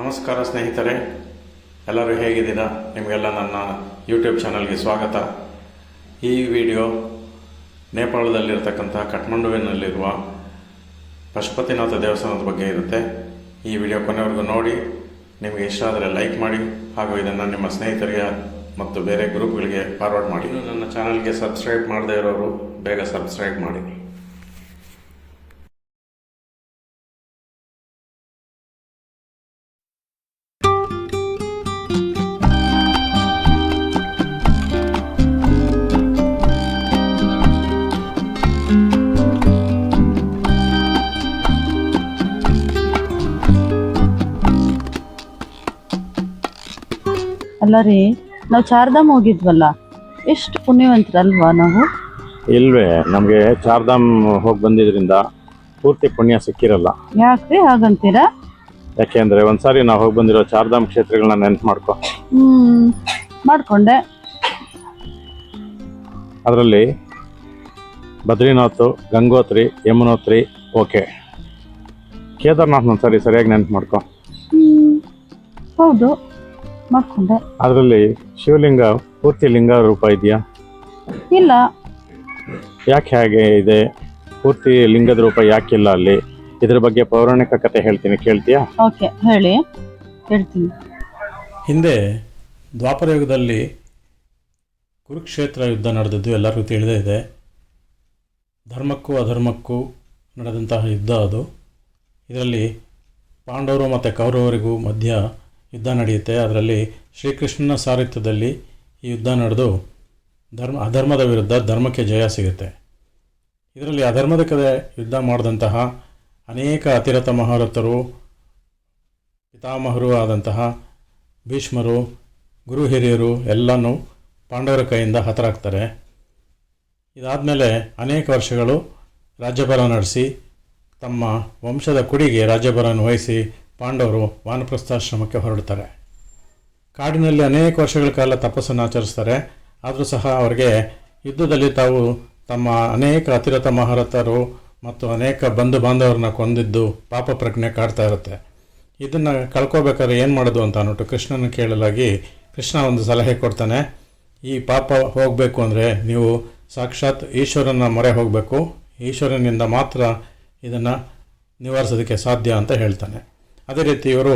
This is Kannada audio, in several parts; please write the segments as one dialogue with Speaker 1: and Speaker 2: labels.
Speaker 1: ನಮಸ್ಕಾರ ಸ್ನೇಹಿತರೆ, ಎಲ್ಲರೂ ಹೇಗಿದ್ದೀರಾ? ನಿಮಗೆಲ್ಲ ನನ್ನ ಯೂಟ್ಯೂಬ್ ಚಾನಲ್ಗೆ ಸ್ವಾಗತ. ಈ ವಿಡಿಯೋ ನೇಪಾಳದಲ್ಲಿರ್ತಕ್ಕಂಥ ಕಠ್ಮಂಡುವಿನಲ್ಲಿರುವ ಪಶುಪತಿನಾಥ ದೇವಸ್ಥಾನದ ಬಗ್ಗೆ ಇರುತ್ತೆ. ಈ ವಿಡಿಯೋ ಕೊನೆವರೆಗೂ ನೋಡಿ, ನಿಮಗೆ ಇಷ್ಟ ಆದರೆ ಲೈಕ್ ಮಾಡಿ, ಹಾಗೂ ಇದನ್ನು ನಿಮ್ಮ ಸ್ನೇಹಿತರಿಗೆ ಮತ್ತು ಬೇರೆ ಗ್ರೂಪ್ಗಳಿಗೆ ಫಾರ್ವರ್ಡ್ ಮಾಡಿ. ನನ್ನ ಚಾನಲ್ಗೆ ಸಬ್ಸ್ಕ್ರೈಬ್ ಮಾಡದೇ ಇರೋರು ಬೇಗ ಸಬ್ಸ್ಕ್ರೈಬ್ ಮಾಡಿ.
Speaker 2: ಅಲ್ಲ ರೀ ನಾವು ಚಾರ್ಧಾಮ್ ಹೋಗಿದ್ವಲ್ಲ ಎಷ್ಟು ಪುಣ್ಯವಂತರಲ್ವಾ ನಾವು?
Speaker 3: ಇಲ್ವೇ ನಮಗೆ ಚಾರ್ಧಾಮ್ ಹೋಗಿ ಬಂದಿದ್ರಿಂದ ಪೂರ್ತಿ ಪುಣ್ಯ ಸಿಕ್ಕಿರಲ್ಲ.
Speaker 2: ಯಾಕೆ ಹಾಗಂತೀರಾ?
Speaker 3: ಯಾಕೆಂದ್ರೆ ಒಂದ್ಸಾರಿ ನಾವು ಹೋಗಿ ಬಂದಿರೋ ಚಾರ್ಧಾಮ್ ಕ್ಷೇತ್ರಗಳನ್ನ ನೆನ್ಪು ಮಾಡ್ಕೊ.
Speaker 2: ಹ್ಮ್ ಮಾಡ್ಕೊಂಡೆ.
Speaker 3: ಅದರಲ್ಲಿ ಬದ್ರಿನಾಥ್ ಗಂಗೋತ್ರಿ ಯಮುನೋತ್ರಿ ಓಕೆ. ಕೇದಾರ್ನಾಥ್ ಒಂದ್ಸಾರಿ ಸರಿಯಾಗಿ ನೆನ್ಪು ಮಾಡ್ಕೊ.
Speaker 2: ಹ್ಮ್ ಹೌದು. ಮಾಡ್ಕೊಂಡೆ
Speaker 3: ಅದರಲ್ಲಿ ಶಿವಲಿಂಗ ಪೂರ್ತಿ ಲಿಂಗ ರೂಪ ಇದೆಯಾ?
Speaker 2: ಇಲ್ಲ.
Speaker 3: ಯಾಕೆ ಹಾಗೆ ಇದೆ? ಪೂರ್ತಿ ಲಿಂಗದ ರೂಪ ಯಾಕಿಲ್ಲ ಅಲ್ಲಿ? ಇದ್ರ ಬಗ್ಗೆ ಪೌರಾಣಿಕ ಕಥೆ ಹೇಳ್ತೀನಿ ಕೇಳ್ತೀಯಾ?
Speaker 2: ಓಕೆ ಹೇಳಿ. ಹೇಳ್ತೀನಿ.
Speaker 4: ಹಿಂದೆ ದ್ವಾಪರ ಯುಗದಲ್ಲಿ ಕುರುಕ್ಷೇತ್ರ ಯುದ್ಧ ನಡೆದದ್ದು ಎಲ್ಲರಿಗೂ ತಿಳಿದೇ ಇದೆ. ಧರ್ಮಕ್ಕೂ ಅಧರ್ಮಕ್ಕೂ ನಡೆದಂತಹ ಯುದ್ಧ ಅದು. ಇದರಲ್ಲಿ ಪಾಂಡವರು ಮತ್ತು ಕೌರವರಿಗೂ ಮಧ್ಯ ಯುದ್ಧ ನಡೆಯುತ್ತೆ. ಅದರಲ್ಲಿ ಶ್ರೀಕೃಷ್ಣನ ಸಾರಥ್ಯದಲ್ಲಿ ಈ ಯುದ್ಧ ನಡೆದು ಧರ್ಮ, ಅಧರ್ಮದ ವಿರುದ್ಧ ಧರ್ಮಕ್ಕೆ ಜಯ ಸಿಗುತ್ತೆ. ಇದರಲ್ಲಿ ಅಧರ್ಮದ ಕಡೆ ಯುದ್ಧ ಮಾಡಿದಂತಹ ಅನೇಕ ಅತಿರಥ ಮಹಾರಥರು, ಪಿತಾಮಹರು ಆದಂತಹ ಭೀಷ್ಮರು, ಗುರು ಹಿರಿಯರು ಎಲ್ಲನೂ ಪಾಂಡವರ ಕೈಯಿಂದ ಹತರಾಗ್ತಾರೆ. ಇದಾದಮೇಲೆ ಅನೇಕ ವರ್ಷಗಳು ರಾಜ್ಯಭಾರ ನಡೆಸಿ ತಮ್ಮ ವಂಶದ ಕುಡಿಗೆ ರಾಜ್ಯಭಾರವನ್ನು ವಹಿಸಿ ಪಾಂಡವರು ವಾನಪ್ರಸ್ಥಾಶ್ರಮಕ್ಕೆ ಹೊರಡ್ತಾರೆ ಕಾಡಿನಲ್ಲಿ ಅನೇಕ ವರ್ಷಗಳ ಕಾಲ ತಪಸ್ಸನ್ನು ಆಚರಿಸ್ತಾರೆ ಆದರೂ ಸಹ ಅವರಿಗೆ ಯುದ್ಧದಲ್ಲಿ ತಾವು ತಮ್ಮ ಅನೇಕ ಅತಿರಥ ಮಹಾರಥರು ಮತ್ತು ಅನೇಕ ಬಂಧು ಬಾಂಧವರನ್ನ ಕೊಂದಿದ್ದು ಪಾಪ ಪ್ರಜ್ಞೆ ಕಾಡ್ತಾ ಇರುತ್ತೆ. ಇದನ್ನು ಕಳ್ಕೋಬೇಕಾದ್ರೆ ಏನು ಮಾಡೋದು ಅಂತ ಅನ್ಬಿಟ್ಟು ಕೃಷ್ಣನ ಕೇಳಲಾಗಿ ಕೃಷ್ಣ ಒಂದು ಸಲಹೆ ಕೊಡ್ತಾನೆ. ಈ ಪಾಪ ಹೋಗಬೇಕು ಅಂದರೆ ನೀವು ಸಾಕ್ಷಾತ್ ಈಶ್ವರನ ಮೊರೆ ಹೋಗಬೇಕು. ಈಶ್ವರನಿಂದ ಮಾತ್ರ ಇದನ್ನು ನಿವಾರಿಸೋದಕ್ಕೆ ಸಾಧ್ಯ ಅಂತ ಹೇಳ್ತಾನೆ. ಅದೇ ರೀತಿ ಇವರು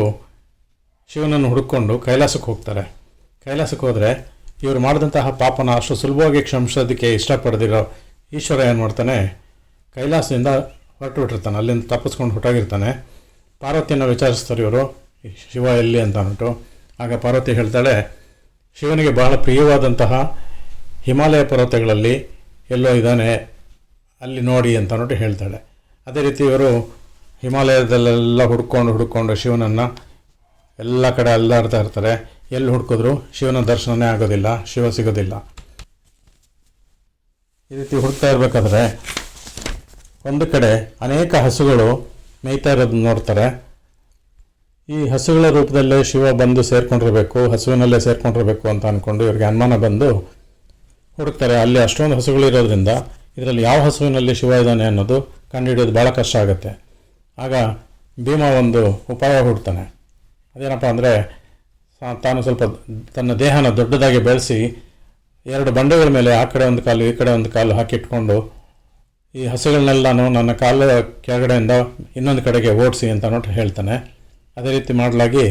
Speaker 4: ಶಿವನನ್ನು ಹುಡುಕೊಂಡು ಕೈಲಾಸಕ್ಕೆ ಹೋಗ್ತಾರೆ. ಕೈಲಾಸಕ್ಕೆ ಹೋದರೆ ಇವರು ಮಾಡಿದಂತಹ ಪಾಪನ ಅಷ್ಟು ಸುಲಭವಾಗಿ ಕ್ಷಮಿಸೋದಕ್ಕೆ ಇಷ್ಟಪಡದಿರೋ ಈಶ್ವರ ಏನು ಮಾಡ್ತಾನೆ? ಕೈಲಾಸದಿಂದ ಹೊರಟು ಬಿಟ್ಟಿರ್ತಾನೆ ಅಲ್ಲಿಂದ ತಪ್ಪಿಸ್ಕೊಂಡು ಹೊರಟಾಗಿರ್ತಾನೆ. ಪಾರ್ವತಿಯನ್ನು ವಿಚಾರಿಸ್ತಾರೆ ಇವರು ಶಿವ ಎಲ್ಲಿ? ಅಂತ ಅಂದ್ಬಿಟ್ಟು. ಆಗ ಪಾರ್ವತಿ ಹೇಳ್ತಾಳೆ, ಶಿವನಿಗೆ ಬಹಳ ಪ್ರಿಯವಾದಂತಹ ಹಿಮಾಲಯ ಪರ್ವತಗಳಲ್ಲಿ ಎಲ್ಲೋ ಇದ್ದಾನೆ. ಅಲ್ಲಿ ನೋಡಿ ಅಂತ ಅಂದ್ಬಿಟ್ಟು ಹೇಳ್ತಾಳೆ. ಅದೇ ರೀತಿ ಇವರು ಹಿಮಾಲಯದಲ್ಲೆಲ್ಲ ಹುಡ್ಕೊಂಡು ಹುಡ್ಕೊಂಡು ಶಿವನನ್ನು ಎಲ್ಲ ಕಡೆ ಅಲ್ಲಾಡ್ತಾ ಇರ್ತಾರೆ. ಎಲ್ಲಿ ಹುಡ್ಕಿದ್ರು ಶಿವನ ದರ್ಶನವೇ ಆಗೋದಿಲ್ಲ, ಶಿವ ಸಿಗೋದಿಲ್ಲ. ಈ ರೀತಿ ಹುಡ್ತಾ ಇರಬೇಕಾದ್ರೆ ಒಂದು ಕಡೆ ಅನೇಕ ಹಸುಗಳು ಮೇಯ್ತಾ ಇರೋದನ್ನ ನೋಡ್ತಾರೆ. ಈ ಹಸುಗಳ ರೂಪದಲ್ಲೇ ಶಿವ ಬಂದು ಸೇರಿಕೊಂಡಿರಬೇಕು, ಹಸುವಿನಲ್ಲೇ ಸೇರ್ಕೊಂಡಿರಬೇಕು ಅಂತ ಅಂದ್ಕೊಂಡು ಇವ್ರಿಗೆ ಅನುಮಾನ ಬಂದು ಹುಡುಕ್ತಾರೆ. ಅಲ್ಲಿ ಅಷ್ಟೊಂದು ಹಸುಗಳಿರೋದ್ರಿಂದ ಇದರಲ್ಲಿ ಯಾವ ಹಸುವಿನಲ್ಲಿ ಶಿವ ಇದ್ದಾನೆ ಅನ್ನೋದು ಕಂಡುಹಿಡಿಯೋದು ಭಾಳ ಕಷ್ಟ ಆಗುತ್ತೆ. ಆಗ ಭೀಮ ಒಂದು ಉಪಾಯ ಹುಡ್ತಾನೆ ಅದೇನಪ್ಪ ಅಂದರೆ ತಾನು ಸ್ವಲ್ಪ ತನ್ನ ದೇಹನ ದೊಡ್ಡದಾಗಿ ಬೆಳೆಸಿ, ಎರಡು ಬಂಡೆಗಳ ಮೇಲೆ ಆ ಕಡೆ ಒಂದು ಕಾಲು, ಈ ಕಡೆ ಒಂದು ಕಾಲು ಹಾಕಿಟ್ಕೊಂಡು, ಈ ಹಸುಗಳನ್ನೆಲ್ಲನೂ ನನ್ನ ಕಾಲ ಕೆಳಗಡೆಯಿಂದ ಇನ್ನೊಂದು ಕಡೆಗೆ ಓಡಿಸಿ ಅಂತ ನೋಟ್ಟು ಹೇಳ್ತಾನೆ. ಅದೇ ರೀತಿ ಮಾಡಲಾಗಿ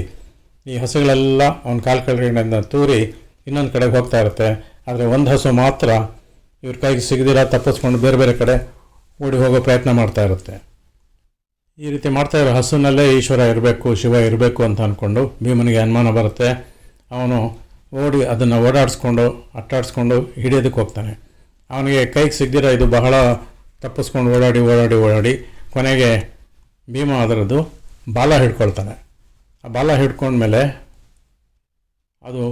Speaker 4: ಈ ಹಸುಗಳೆಲ್ಲ ಅವನ ಕಾಲು ಕೆಳಗಡೆಯಿಂದ ತೂರಿ ಇನ್ನೊಂದು ಕಡೆಗೆ ಹೋಗ್ತಾ ಇರುತ್ತೆ. ಆದರೆ ಒಂದು ಹಸು ಮಾತ್ರ ಇವ್ರ ಕೈಗೆ ಸಿಗದಿರ ತಪ್ಪಿಸ್ಕೊಂಡು ಬೇರೆ ಬೇರೆ ಕಡೆ ಓಡಿ ಹೋಗೋ ಪ್ರಯತ್ನ ಮಾಡ್ತಾ ಇರುತ್ತೆ. ಈ ರೀತಿ ಮಾಡ್ತಾ ಇರೋ ಹಸುನಲ್ಲೇ ಈಶ್ವರ ಇರಬೇಕು, ಶಿವ ಇರಬೇಕು ಅಂತ ಅಂದ್ಕೊಂಡು ಭೀಮನಿಗೆ ಅನುಮಾನ ಬರುತ್ತೆ. ಅವನು ಓಡಿ ಅದನ್ನು ಓಡಾಡಿಸ್ಕೊಂಡು, ಅಟ್ಟಾಡಿಸ್ಕೊಂಡು ಹಿಡಿಯೋದಕ್ಕೆ ಹೋಗ್ತಾನೆ. ಅವನಿಗೆ ಕೈಗೆ ಸಿಗ್ದಿರೋ ಇದು ಬಹಳ ತಪ್ಪಿಸ್ಕೊಂಡು ಓಡಾಡಿ ಓಡಾಡಿ ಓಡಾಡಿ ಕೊನೆಗೆ ಭೀಮ ಅದರದ್ದು ಬಾಲ ಹಿಡ್ಕೊಳ್ತಾನೆ. ಆ ಬಾಲ ಹಿಡ್ಕೊಂಡ್ಮೇಲೆ ಅದು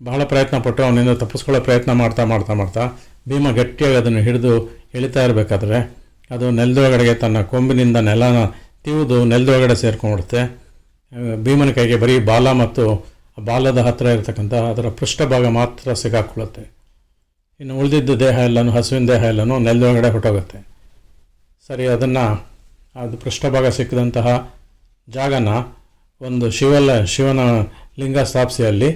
Speaker 4: ಬಹಳ ಪ್ರಯತ್ನ ಪಟ್ಟು ಅವನಿಂದ ತಪ್ಪಿಸ್ಕೊಳ್ಳೋ ಪ್ರಯತ್ನ ಮಾಡ್ತಾ ಮಾಡ್ತಾ ಮಾಡ್ತಾ ಭೀಮ ಗಟ್ಟಿಯಾಗಿ ಅದನ್ನು ಹಿಡಿದು ಎಳಿತಾ ಇರಬೇಕಾದ್ರೆ ಅದು ನೆಲದೊಳಗಡೆಗೆ ತನ್ನ ಕೊಂಬಿನಿಂದ ನೆಲನ ತಿವಿದು ನೆಲದೊಳಗಡೆ ಸೇರ್ಕೊಂಡ್ಬಿಡುತ್ತೆ. ಭೀಮನ ಕೈಗೆ ಬರೀ ಬಾಲ ಮತ್ತು ಬಾಲದ ಹತ್ತಿರ ಇರತಕ್ಕಂಥ ಅದರ ಪೃಷ್ಠಭಾಗ ಮಾತ್ರ ಸಿಗಾಕೊಳ್ಳುತ್ತೆ. ಇನ್ನು ಉಳಿದಿದ್ದ ದೇಹ ಎಲ್ಲನೂ, ಹಸುವಿನ ದೇಹ ಎಲ್ಲನೂ ನೆಲದೊಳಗಡೆ ಹೊಟ್ಟೋಗುತ್ತೆ. ಸರಿ, ಅದನ್ನು ಅದು ಪೃಷ್ಠಭಾಗ ಸಿಕ್ಕಿದಂತಹ ಜಾಗನ ಒಂದು ಶಿವಲ, ಶಿವನ ಲಿಂಗ ಸ್ಥಾಪಿಸಿಯಲ್ಲಿ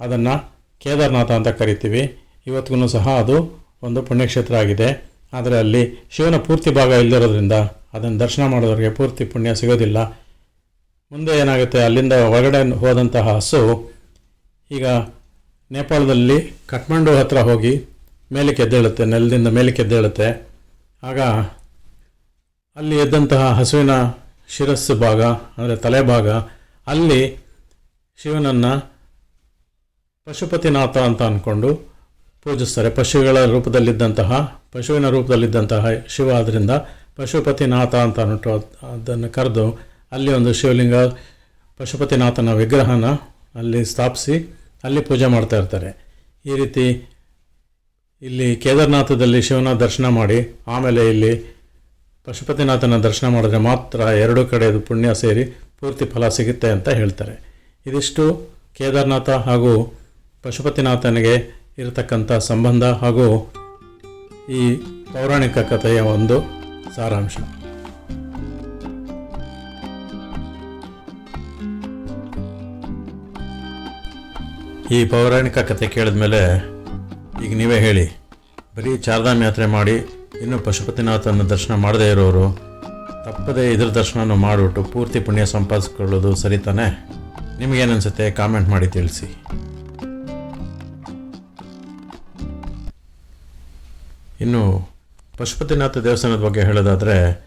Speaker 4: ಅದನ್ನು ಕೇದಾರನಾಥ ಅಂತ ಕರಿತೀವಿ. ಇವತ್ತಿಗೂ ಸಹ ಅದು ಒಂದು ಪುಣ್ಯಕ್ಷೇತ್ರ ಆಗಿದೆ. ಆದರೆ ಅಲ್ಲಿ ಶಿವನ ಪೂರ್ತಿ ಭಾಗ ಇಲ್ಲದಿರೋದ್ರಿಂದ ಅದನ್ನು ದರ್ಶನ ಮಾಡೋದವ್ರಿಗೆ ಪೂರ್ತಿ ಪುಣ್ಯ ಸಿಗೋದಿಲ್ಲ. ಮುಂದೆ ಏನಾಗುತ್ತೆ? ಅಲ್ಲಿಂದ ಹೊರಗಡೆ ಹೋದಂತಹ ಹಸು ಈಗ ನೇಪಾಳದಲ್ಲಿ ಕಠ್ಮಂಡು ಹತ್ರ ಹೋಗಿ ಮೇಲಕ್ಕೆ ಎದ್ದೇಳುತ್ತೆ, ನೆಲದಿಂದ ಮೇಲಕ್ಕೆ ಎದ್ದೇಳುತ್ತೆ. ಆಗ ಅಲ್ಲಿ ಎದ್ದಂತಹ ಹಸುವಿನ ಶಿರಸ್ಸು ಭಾಗ, ಅಂದರೆ ತಲೆ ಭಾಗ, ಅಲ್ಲಿ ಶಿವನನ್ನು ಪಶುಪತಿನಾಥ ಅಂತ ಅಂದ್ಕೊಂಡು ಪೂಜಿಸ್ತಾರೆ. ಪಶುಗಳ ರೂಪದಲ್ಲಿದ್ದಂತಹ, ಪಶುವಿನ ರೂಪದಲ್ಲಿದ್ದಂತಹ ಶಿವ ಆದ್ದರಿಂದ ಪಶುಪತಿನಾಥ ಅಂತ ಅಂದ್ಬಿಟ್ಟು ಅದ್- ಅದನ್ನು ಕರೆದು ಅಲ್ಲಿ ಒಂದು ಶಿವಲಿಂಗ, ಪಶುಪತಿನಾಥನ ವಿಗ್ರಹನ ಅಲ್ಲಿ ಸ್ಥಾಪಿಸಿ ಅಲ್ಲಿ ಪೂಜೆ ಮಾಡ್ತಾ ಇರ್ತಾರೆ. ಈ ರೀತಿ ಇಲ್ಲಿ ಕೇದಾರನಾಥದಲ್ಲಿ ಶಿವನ ದರ್ಶನ ಮಾಡಿ, ಆಮೇಲೆ ಇಲ್ಲಿ ಪಶುಪತಿನಾಥನ ದರ್ಶನ ಮಾಡಿದ್ರೆ ಮಾತ್ರ ಎರಡೂ ಕಡೆದು ಪುಣ್ಯ ಸೇರಿ ಪೂರ್ತಿ ಫಲ ಸಿಗುತ್ತೆ ಅಂತ ಹೇಳ್ತಾರೆ. ಇದಿಷ್ಟು ಕೇದಾರನಾಥ ಹಾಗೂ ಪಶುಪತಿನಾಥನಿಗೆ ಇರತಕ್ಕಂಥ ಸಂಬಂಧ ಹಾಗೂ ಈ ಪೌರಾಣಿಕ ಕಥೆಯ ಒಂದು ಸಾರಾಂಶ. ಈ ಪೌರಾಣಿಕ ಕಥೆ ಕೇಳಿದ ಮೇಲೆ ಈಗ ನೀವೇ ಹೇಳಿ, ಬರೀ ಚಾರ್ಧಾಮ್ ಯಾತ್ರೆ ಮಾಡಿ ಇನ್ನೂ ಪಶುಪತಿನಾಥನ ದರ್ಶನ ಮಾಡದೇ ಇರೋರು ತಪ್ಪದೇ ಇದ್ರ ದರ್ಶನನೂ ಮಾಡಿಬಿಟ್ಟು ಪೂರ್ತಿ ಪುಣ್ಯ ಸಂಪಾದಿಸ್ಕೊಳ್ಳೋದು ಸರಿ ತಾನೇ? ನಿಮಗೇನನ್ಸುತ್ತೆ? ಕಾಮೆಂಟ್ ಮಾಡಿ ತಿಳಿಸಿ. ಇನ್ನು ಪಶುಪತಿನಾಥ ದೇವಸ್ಥಾನದ ಬಗ್ಗೆ ಹೇಳೋದಾದರೆ,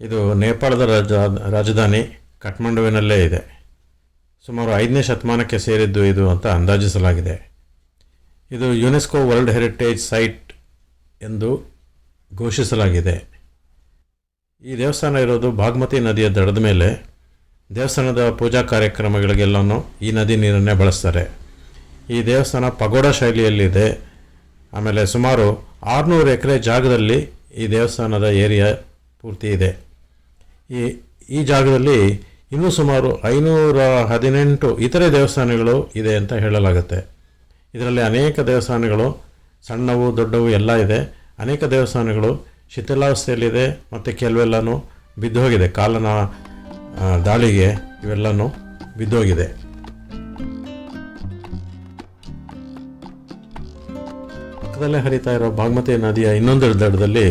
Speaker 4: ಇದು ನೇಪಾಳದ ರಾಜ, ರಾಜಧಾನಿ ಕಠ್ಮಂಡುವಿನಲ್ಲೇ ಇದೆ. ಸುಮಾರು ಐದನೇ ಶತಮಾನಕ್ಕೆ ಸೇರಿದ್ದು ಇದು ಅಂತ ಅಂದಾಜಿಸಲಾಗಿದೆ. ಇದು ಯುನೆಸ್ಕೋ ವರ್ಲ್ಡ್ ಹೆರಿಟೇಜ್ ಸೈಟ್ ಎಂದು ಘೋಷಿಸಲಾಗಿದೆ. ಈ ದೇವಸ್ಥಾನ ಇರೋದು ಬಾಗ್ಮತಿ ನದಿಯ ದಡದ ಮೇಲೆ. ದೇವಸ್ಥಾನದ ಪೂಜಾ ಕಾರ್ಯಕ್ರಮಗಳಿಗೆಲ್ಲನೂ ಈ ನದಿ ನೀರನ್ನೇ ಬಳಸ್ತಾರೆ. ಈ ದೇವಸ್ಥಾನ ಪಗೋಡ ಶೈಲಿಯಲ್ಲಿದೆ. ಆಮೇಲೆ ಸುಮಾರು ಆರುನೂರು ಎಕರೆ ಜಾಗದಲ್ಲಿ ಈ ದೇವಸ್ಥಾನದ ಏರಿಯಾ ಪೂರ್ತಿ ಇದೆ. ಈ ಈ ಜಾಗದಲ್ಲಿ ಇನ್ನೂ ಸುಮಾರು ಐನೂರ ಹದಿನೆಂಟು ಇತರೆ ದೇವಸ್ಥಾನಗಳು ಇದೆ ಅಂತ ಹೇಳಲಾಗುತ್ತೆ. ಇದರಲ್ಲಿ ಅನೇಕ ದೇವಸ್ಥಾನಗಳು, ಸಣ್ಣವು, ದೊಡ್ಡವು ಎಲ್ಲ ಇದೆ. ಅನೇಕ ದೇವಸ್ಥಾನಗಳು ಶಿಥಿಲಾವಸ್ಥೆಯಲ್ಲಿದೆ ಮತ್ತು ಕೆಲವೆಲ್ಲನೂ ಬಿದ್ದೋಗಿದೆ. ಕಾಲನ ದಾಳಿಗೆ ಇವೆಲ್ಲನೂ ಬಿದ್ದೋಗಿದೆ. ಪಕ್ಕದಲ್ಲೇ ಹರಿತಾ ಇರೋ ಬಾಗ್ಮತಿ ನದಿಯ ಇನ್ನೊಂದು ದಡದಲ್ಲಿ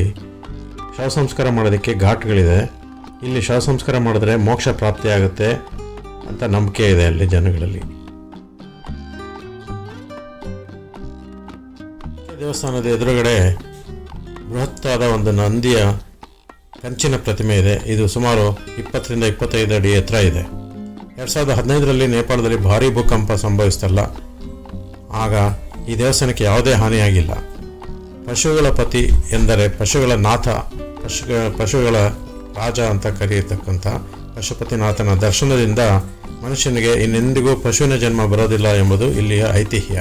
Speaker 4: ಶವ ಸಂಸ್ಕಾರ ಮಾಡೋದಕ್ಕೆ ಘಾಟ್ಗಳಿದೆ. ಇಲ್ಲಿ ಶವ ಸಂಸ್ಕಾರ ಮಾಡಿದ್ರೆ ಮೋಕ್ಷ ಪ್ರಾಪ್ತಿಯಾಗುತ್ತೆ ಅಂತ ನಂಬಿಕೆ ಇದೆ ಅಲ್ಲಿ ಜನಗಳಲ್ಲಿ. ದೇವಸ್ಥಾನದ ಎದುರುಗಡೆ ಬೃಹತ್ತಾದ ಒಂದು ನಂದಿಯ ಕಂಚಿನ ಪ್ರತಿಮೆ ಇದೆ. ಇದು ಸುಮಾರು ಇಪ್ಪತ್ತರಿಂದ ಇಪ್ಪತ್ತೈದು ಅಡಿ ಎತ್ತರ ಇದೆ. ಎರಡು ಸಾವಿರದ ಹದಿನೈದರಲ್ಲಿ ನೇಪಾಳದಲ್ಲಿ ಭಾರೀ ಭೂಕಂಪ ಸಂಭವಿಸ್ತಲ್ಲ. ಆಗ ಈ ದೇವಸ್ಥಾನಕ್ಕೆ ಯಾವುದೇ ಹಾನಿಯಾಗಿಲ್ಲ. ಪಶುಗಳ ಪತಿ ಎಂದರೆ ಪಶುಗಳ ನಾಥ ಪಶು ಪಶುಗಳ ರಾಜ ಅಂತ ಕರೆಯತಕ್ಕಂಥ ಪಶುಪತಿನಾಥನ ದರ್ಶನದಿಂದ ಮನುಷ್ಯನಿಗೆ ಇನ್ನೆಂದಿಗೂ ಪಶುವಿನ ಜನ್ಮ ಬರೋದಿಲ್ಲ ಎಂಬುದು ಇಲ್ಲಿಯ ಐತಿಹ್ಯ.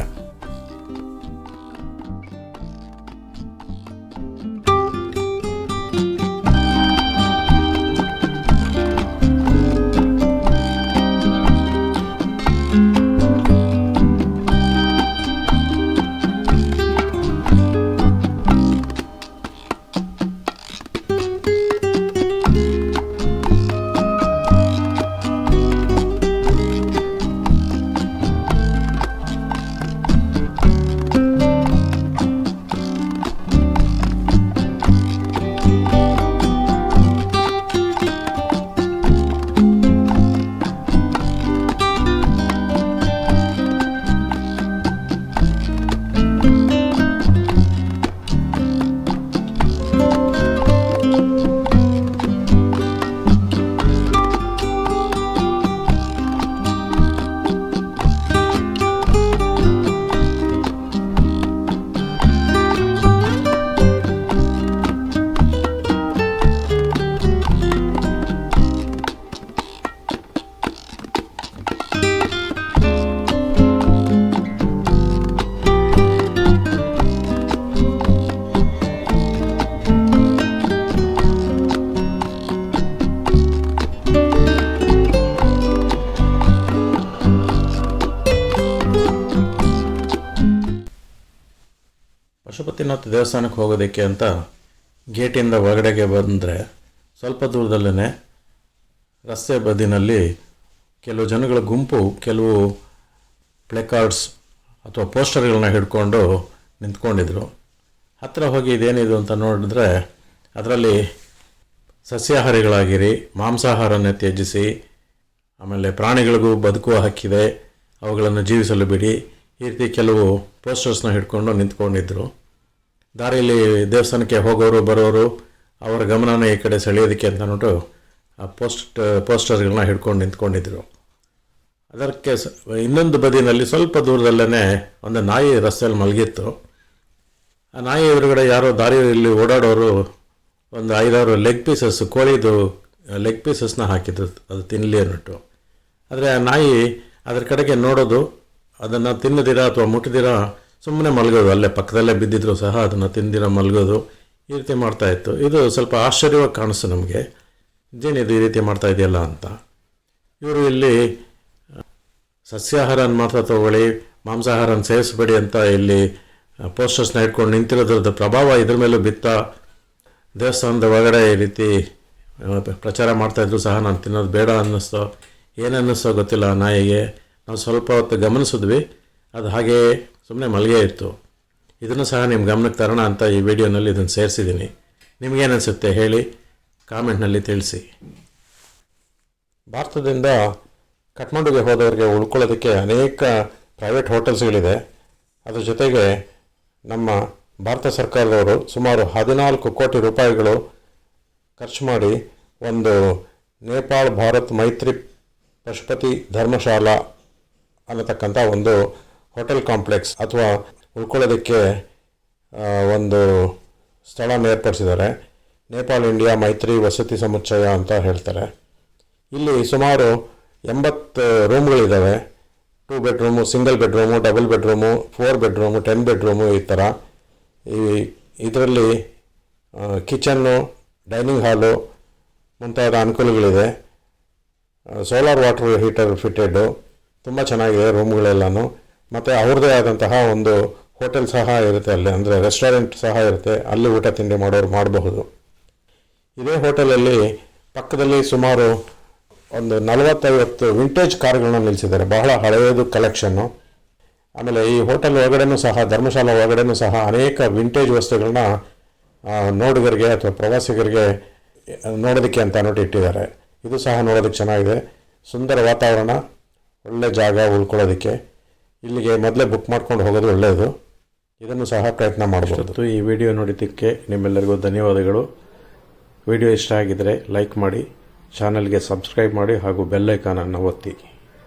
Speaker 4: ಪಶುಪತಿನಾಥ ದೇವಸ್ಥಾನಕ್ಕೆ ಹೋಗೋದಕ್ಕೆ ಅಂತ ಗೇಟಿಂದ ಒಳಗಡೆಗೆ ಬಂದರೆ ಸ್ವಲ್ಪ ದೂರದಲ್ಲೇ ರಸ್ತೆ ಬದಿನಲ್ಲಿ ಕೆಲವು ಜನಗಳ ಗುಂಪು, ಕೆಲವು ಪ್ಲೇಕಾರ್ಡ್ಸ್ ಅಥವಾ ಪೋಸ್ಟರ್ಗಳನ್ನ ಹಿಡ್ಕೊಂಡು ನಿಂತ್ಕೊಂಡಿದ್ರು. ಹತ್ತಿರ ಹೋಗಿ ಇದೇನಿದು ಅಂತ ನೋಡಿದ್ರೆ ಅದರಲ್ಲಿ ಸಸ್ಯಾಹಾರಿಗಳಾಗಿರಿ, ಮಾಂಸಾಹಾರನ ತ್ಯಜಿಸಿ, ಆಮೇಲೆ ಪ್ರಾಣಿಗಳಿಗೂ ಬದುಕುವ ಹಕ್ಕಿದೆ, ಅವುಗಳನ್ನು ಜೀವಿಸಲು ಬಿಡಿ ಈ ರೀತಿ ಕೆಲವು ಪೋಸ್ಟರ್ಸ್ನ ಹಿಡ್ಕೊಂಡು ನಿಂತ್ಕೊಂಡಿದ್ರು. ದಾರಿಯಲ್ಲಿ ದೇವಸ್ಥಾನಕ್ಕೆ ಹೋಗೋರು, ಬರೋರು, ಅವರ ಗಮನನ ಈ ಕಡೆ ಸೆಳೆಯೋದಕ್ಕೆ ಅಂತ ಅಂದ್ಬಿಟ್ಟು ಆ ಪೋಸ್ಟ್, ಪೋಸ್ಟರ್ಗಳನ್ನ ಹಿಡ್ಕೊಂಡು ನಿಂತ್ಕೊಂಡಿದ್ರು. ಅದಕ್ಕೆ ಇನ್ನೊಂದು ಬದಿನಲ್ಲಿ ಸ್ವಲ್ಪ ದೂರದಲ್ಲೇ ಒಂದು ನಾಯಿ ರಸ್ತೆಯಲ್ಲಿ ಮಲಗಿತ್ತು. ಆ ನಾಯಿ ಎದುರುಗಡೆ ಯಾರೋ ದಾರಿಯಲ್ಲಿ ಓಡಾಡೋರು ಒಂದು ಐದಾರು ಲೆಗ್ ಪೀಸಸ್ ಕೋಳಿದು ಲೆಗ್ ಪೀಸಸ್ನ ಹಾಕಿದ್ರು. ಅದು ತಿನ್ನಲಿ ಅಂದ್ಬಿಟ್ಟು. ಆದರೆ ಆ ನಾಯಿ ಅದರ ಕಡೆಗೆ ನೋಡೋದು, ಅದನ್ನು ತಿನ್ನದಿರ ಅಥವಾ ಮುಟ್ಟದಿರ ಸುಮ್ಮನೆ ಮಲಗೋದು, ಅಲ್ಲೇ ಪಕ್ಕದಲ್ಲೇ ಬಿದ್ದಿದ್ರು ಸಹ ಅದನ್ನು ತಿಂದಿರ ಮಲಗೋದು ಈ ರೀತಿ ಮಾಡ್ತಾಯಿತ್ತು ಇದು ಸ್ವಲ್ಪ ಆಶ್ಚರ್ಯವಾಗಿ ಕಾಣಿಸ್ತು ನಮಗೆ. ಇದೇನಿದು ಈ ರೀತಿ ಮಾಡ್ತಾ ಇದೆಯಲ್ಲ ಅಂತ. ಇವರು ಇಲ್ಲಿ ಸಸ್ಯಾಹಾರನ ಮಾತ್ರ ತಗೊಳ್ಳಿ, ಮಾಂಸಾಹಾರನ ಸೇವಿಸಬೇಡಿ ಅಂತ ಇಲ್ಲಿ ಪೋಸ್ಟರ್ಸ್ನ ಇಟ್ಕೊಂಡು ನಿಂತಿರೋದ್ರದ್ದು ಪ್ರಭಾವ. ಇದ್ರ ಮೇಲೂ ಬಿತ್ತ, ದೇವಸ್ಥಾನದ ಒಳಗಡೆ ಈ ರೀತಿ ಪ್ರಚಾರ ಮಾಡ್ತಾಯಿದ್ರು ಸಹ ನಾನು ತಿನ್ನೋದು ಬೇಡ ಅನ್ನಿಸ್ತೋ. ಏನನ್ನಿಸ್ತೋ ಗೊತ್ತಿಲ್ಲ ನಾಯಿಗೆ. ನಾವು ಸ್ವಲ್ಪ ಹೊತ್ತು ಗಮನಿಸಿದ್ವಿ. ಅದು ಹಾಗೇ ಸುಮ್ಮನೆ ಮಲಗೇ ಇತ್ತು. ಇದನ್ನು ಸಹ ನಿಮ್ಮ ಗಮನಕ್ಕೆ ತರೋಣ ಅಂತ ಈ ವಿಡಿಯೋನಲ್ಲಿ ಇದನ್ನು ಸೇರಿಸಿದ್ದೀನಿ. ನಿಮಗೇನಿಸುತ್ತೆ ಹೇಳಿ ಕಾಮೆಂಟ್ನಲ್ಲಿ ತಿಳಿಸಿ. ಭಾರತದಿಂದ ಕಠ್ಮಂಡುಗೆ ಹೋದವರಿಗೆ ಉಳ್ಕೊಳ್ಳೋದಕ್ಕೆ ಅನೇಕ ಪ್ರೈವೇಟ್ ಹೋಟೆಲ್ಸ್ಗಳಿದೆ. ಅದರ ಜೊತೆಗೆ ನಮ್ಮ ಭಾರತ ಸರ್ಕಾರದವರು ಸುಮಾರು ಹದಿನಾಲ್ಕು ಕೋಟಿ ರೂಪಾಯಿಗಳು ಖರ್ಚು ಮಾಡಿ ಒಂದು ನೇಪಾಳ ಭಾರತ್ ಮೈತ್ರಿ ಪಶುಪತಿ ಧರ್ಮಶಾಲಾ ಅನ್ನತಕ್ಕಂಥ ಒಂದು ಹೋಟೆಲ್ ಕಾಂಪ್ಲೆಕ್ಸ್ ಅಥವಾ ಉಳ್ಕೊಳ್ಳೋದಕ್ಕೆ ಒಂದು ಸ್ಥಳನ ಏರ್ಪಡಿಸಿದ್ದಾರೆ. ನೇಪಾಳ್ ಇಂಡಿಯಾ ಮೈತ್ರಿ ವಸತಿ ಸಮುಚ್ಚಯ ಅಂತ ಹೇಳ್ತಾರೆ. ಇಲ್ಲಿ ಸುಮಾರು ಎಂಬತ್ತು ರೂಮ್ಗಳಿದ್ದಾವೆ two bedroom, single bedroom, double bedroom, four bedroom, ten bedroom ಈ ಥರ. ಈ, ಇದರಲ್ಲಿ ಕಿಚನ್ನು, ಡೈನಿಂಗ್ ಹಾಲು ಮುಂತಾದ ಅನುಕೂಲಗಳಿದೆ. ಸೋಲಾರ್ ವಾಟರ್ ಹೀಟರ್ ಫಿಟೆಡು, ತುಂಬ ಚೆನ್ನಾಗಿದೆ ರೂಮ್ಗಳೆಲ್ಲನೂ. ಮತ್ತು ಅವ್ರದ್ದೇ ಆದಂತಹ ಒಂದು ಹೋಟೆಲ್ ಸಹ ಇರುತ್ತೆ ಅಲ್ಲಿ, ಅಂದರೆ ರೆಸ್ಟೋರೆಂಟ್ ಸಹ ಇರುತ್ತೆ. ಅಲ್ಲಿ ಊಟ ತಿಂಡಿ ಮಾಡೋರು ಮಾಡಬಹುದು. ಇದೇ ಹೋಟೆಲಲ್ಲಿ ಪಕ್ಕದಲ್ಲಿ ಸುಮಾರು ಒಂದು ನಲವತ್ತೈವತ್ತು ವಿಂಟೇಜ್ ಕಾರ್ಗಳನ್ನ ನಿಲ್ಲಿಸಿದ್ದಾರೆ. ಬಹಳ ಹಳೆಯದು ಕಲೆಕ್ಷನ್ನು. ಆಮೇಲೆ ಈ ಹೋಟೆಲ್ ಒಳಗಡೆನೂ ಸಹ, ಧರ್ಮಶಾಲಾ ಒಳಗಡೆನೂ ಸಹ ಅನೇಕ ವಿಂಟೇಜ್ ವಸ್ತುಗಳನ್ನ ನೋಡುಗರಿಗೆ ಅಥವಾ ಪ್ರವಾಸಿಗರಿಗೆ ನೋಡೋದಕ್ಕೆ ಅಂತ ನೋಡಿ ಇಟ್ಟಿದ್ದಾರೆ. ಇದು ಸಹ ನೋಡೋದಕ್ಕೆ ಚೆನ್ನಾಗಿದೆ. ಸುಂದರ ವಾತಾವರಣ, ಒಳ್ಳೆ ಜಾಗ ಉಳ್ಕೊಳ್ಳೋದಕ್ಕೆ. ಇಲ್ಲಿಗೆ ಮೊದಲೇ ಬುಕ್ ಮಾಡ್ಕೊಂಡು ಹೋಗೋದು ಒಳ್ಳೆಯದು ಇದನ್ನು ಸಹ ಪ್ರಯತ್ನ ಮಾಡಬಹುದು ಈ ವಿಡಿಯೋ ನೋಡಿದ್ದಕ್ಕೆ ನಿಮ್ಮೆಲ್ಲರಿಗೂ ಧನ್ಯವಾದಗಳು. ವಿಡಿಯೋ ಇಷ್ಟ ಆಗಿದರೆ ಲೈಕ್ ಮಾಡಿ ಚಾನಲ್ಗೆ ಸಬ್ಸ್ಕ್ರೈಬ್ ಮಾಡಿ ಹಾಗೂ ಬೆಲ್ಲೈಕಾನನ್ನು ಒತ್ತಿ.